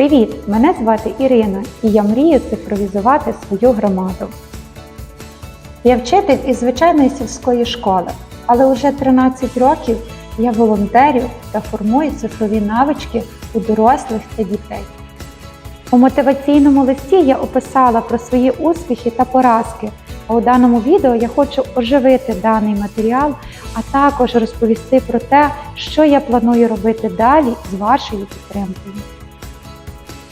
Привіт! Мене звати Ірина і я мрію цифровізувати свою громаду. Я вчитель із звичайної сільської школи, але вже 13 років я волонтерю та формую цифрові навички у дорослих та дітей. У мотиваційному листі я описала про свої успіхи та поразки, а у даному відео я хочу оживити даний матеріал, а також розповісти про те, що я планую робити далі з вашою підтримкою.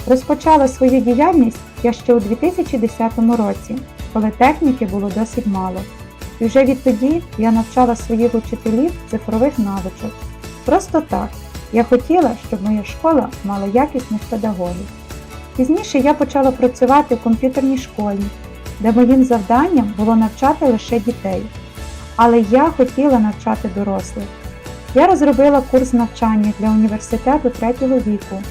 Розпочала свою діяльність я ще у 2010 році, коли техніки було досить мало. І вже відтоді я навчала своїх учителів цифрових навичок. Просто так, я хотіла, щоб моя школа мала якісних педагогів. Пізніше я почала працювати в комп'ютерній школі, де моїм завданням було навчати лише дітей. Але я хотіла навчати дорослих. Я розробила курс навчання для університету третього віку,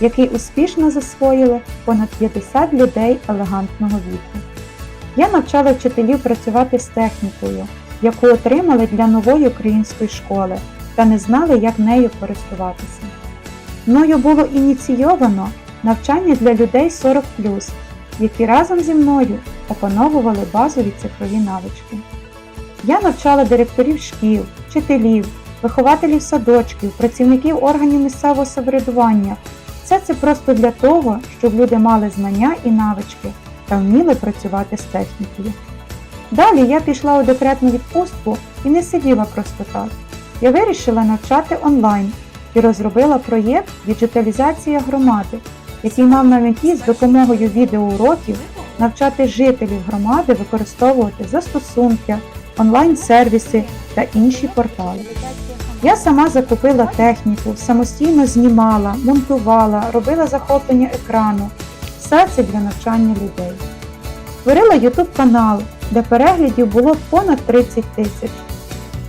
який успішно засвоїли понад 50 людей елегантного віку. Я навчала вчителів працювати з технікою, яку отримали для нової української школи та не знали, як нею користуватися. Мною було ініційовано навчання для людей 40, які разом зі мною опановували базові цифрові навички. Я навчала директорів шкіл, вчителів, вихователів садочків, працівників органів місцевого самоврядування. Все це просто для того, щоб люди мали знання і навички та вміли працювати з технікою. Далі я пішла у декретну відпустку і не сиділа просто так. Я вирішила навчати онлайн і розробила проєкт Діджиталізація громади, який мав на меті з допомогою відеоуроків навчати жителів громади використовувати застосунки, онлайн-сервіси та інші портали. Я сама закупила техніку, самостійно знімала, монтувала, робила захоплення екрану. Все це для навчання людей. Створила YouTube канал, де переглядів було понад 30 тисяч.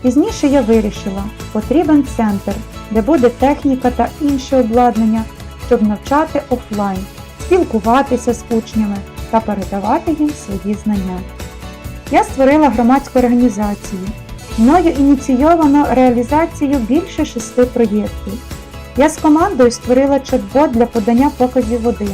Пізніше я вирішила, потрібен центр, де буде техніка та інше обладнання, щоб навчати офлайн, спілкуватися з учнями та передавати їм свої знання. Я створила громадську організацію. Мною ініційовано реалізацію більше шести проєктів. Я з командою створила чат-бот для подання показів води.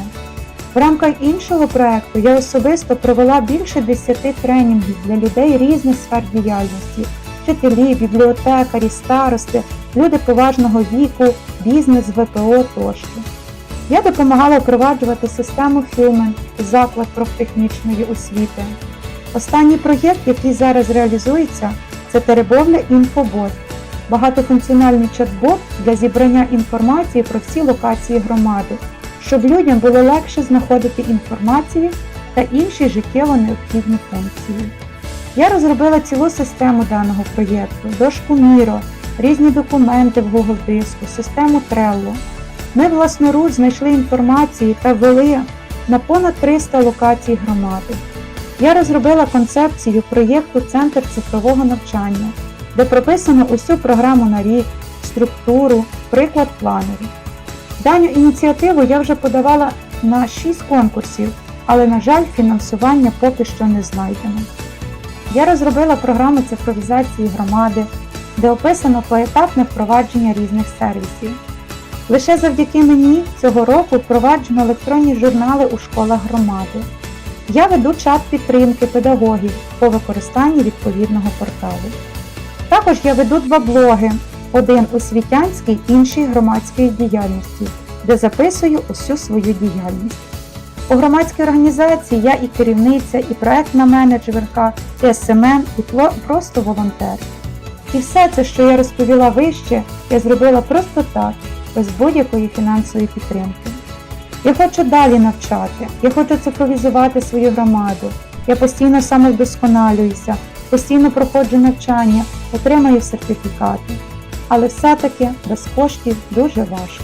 В рамках іншого проєкту я особисто провела більше 10 тренінгів для людей різних сфер діяльності вчителі, бібліотекарі, старости, люди поважного віку, бізнес, ВПО тощо. Я допомагала впроваджувати систему Human заклад профтехнічної освіти. Останній проєкт, який зараз реалізується, це Теребовля Інфобот, багатофункціональний чат-бот для зібрання інформації про всі локації громади, щоб людям було легше знаходити інформацію та інші життєво необхідні функції. Я розробила цілу систему даного проєкту, дошку Miro, різні документи в Google диску, систему Trello. Ми власноруч знайшли інформацію та ввели на понад 300 локацій громади. Я розробила концепцію проєкту Центр цифрового навчання, де прописано усю програму на рік, структуру, приклад планерів. Дану ініціативу я вже подавала на 6 конкурсів, але, на жаль, фінансування поки що не знайдено. Я розробила програму цифровізації громади, де описано поетапне впровадження різних сервісів. Лише завдяки мені цього року впроваджено електронні журнали у школах громади. Я веду чат підтримки педагогів по використанні відповідного порталу. Також я веду два блоги: один освітянський, інший громадської діяльності, де записую усю свою діяльність. У громадській організації я і керівниця, і проектна менеджерка, і СММ, і просто волонтер. І все це, що я розповіла вище, я зробила просто так, без будь-якої фінансової підтримки. Я хочу далі навчати, я хочу цифровізувати свою громаду. Я постійно самовдосконалююся, постійно проходжу навчання, отримую сертифікати. Але все-таки без коштів дуже важко.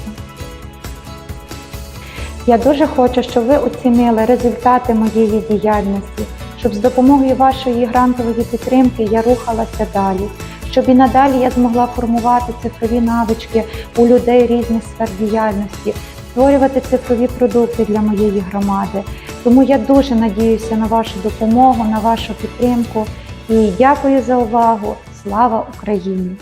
Я дуже хочу, щоб ви оцінили результати моєї діяльності, щоб з допомогою вашої грантової підтримки я рухалася далі, щоб і надалі я змогла формувати цифрові навички у людей різних сфер діяльності, створювати цифрові продукти для моєї громади. Тому я дуже надіюся на вашу допомогу, на вашу підтримку і дякую за увагу. Слава Україні!